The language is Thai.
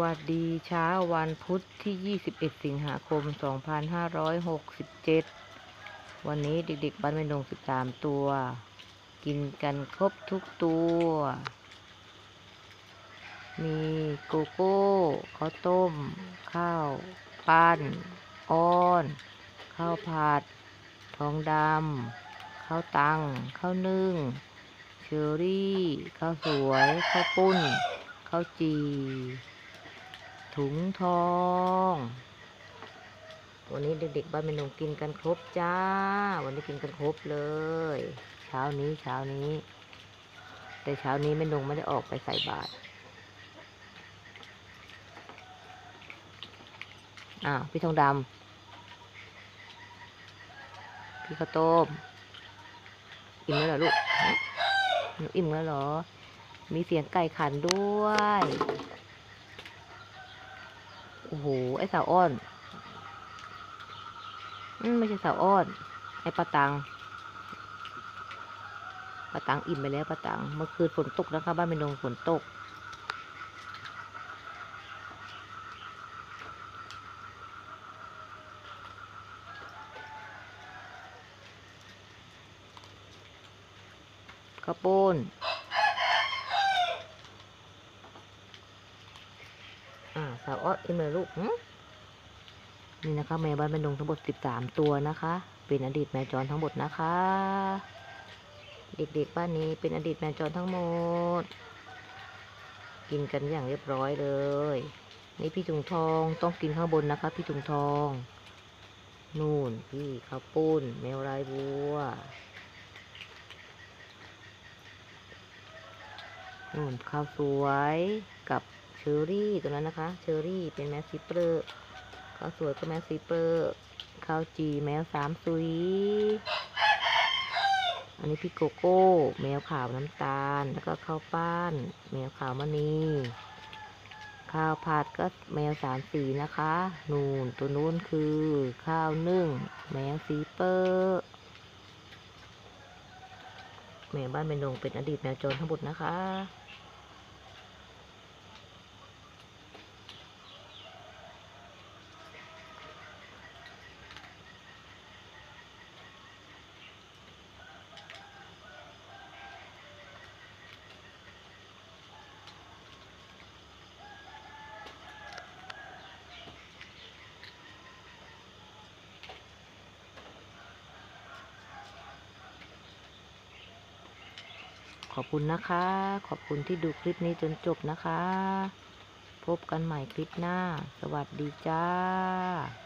วัสดีเช้าวันพุธที่ 21 สิงหาคม 2567 วันนี้เด็กๆบ้านแม่นง13 ตัว กินกันครบทุกตัว มีโกโก้ข้าวต้ม ข้าวปั้นอ้อน ข้าวผัด ทองดำ ข้าวตัง ข้าวนึ่ง เชอรี่ ข้าวสวย ข้าวปุ้นข้าวจี ถุงทอง วันนี้เด็กๆบ้านแม่นงกินกันครบจ้า วันนี้กินกันครบเลย เช้านี้เช้านี้ แต่เช้านี้แม่นงไม่ได้ออกไปใส่บาตรอ้าวพี่ทองดำพี่ข้าวต้มอิ่มแล้วเหรอลูกหนูอิ่มแล้วเหรอ มีเสียงไก่ขันด้วย โอ้โห ไอสาวอ้อนอืมไม่ใช่สาวอ้อน ไอปลาตังปลาตังอิ่มไปแล้วปลาตังเมื่อคืนฝนตกนะคะบ้านเป็นดงฝนตก ข้าวปุ้น อ่า สาวอ้ออิ่มเลยลูกนี่นะคะแมวบ้านเป็นดงทั้งหมดสิบสามตัวนะคะ เป็นอดีตแมวจรทั้งหมดนะคะ เด็กๆบ้านนี้เป็นอดีตแมวจรทั้งหมด กินกันอย่างเรียบร้อยเลย นี่พี่ถุงทองต้องกินข้างบนนะคะ พี่ถุงทอง นู่นพี่ข้าวปุ้น แมวลายบัวนู่นข้าวสวยกับ อรี่ตัวนั้นนะคะ เชอรี่เป็นแมวซีเปอร์ข้าวสวยก็แมวซีเปอร์ข้าวจีแมวสามสุย อันนี้พี่โกโก้ แมวขาวน้ำตาล แล้วก็ข้าวป้าน แมวขาวมณีข้าวผัดก็แมวสามสีนะคะ นูนตัวนู้นคือข้าวนึ่ง แมวซีเปอร์แมวบ้านเป็นดงเป็นอดีตแมวโจรทั้งหมดนะคะ ขอบคุณนะคะ ขอบคุณที่ดูคลิปนี้จนจบนะคะ พบกันใหม่คลิปหน้า สวัสดีจ้า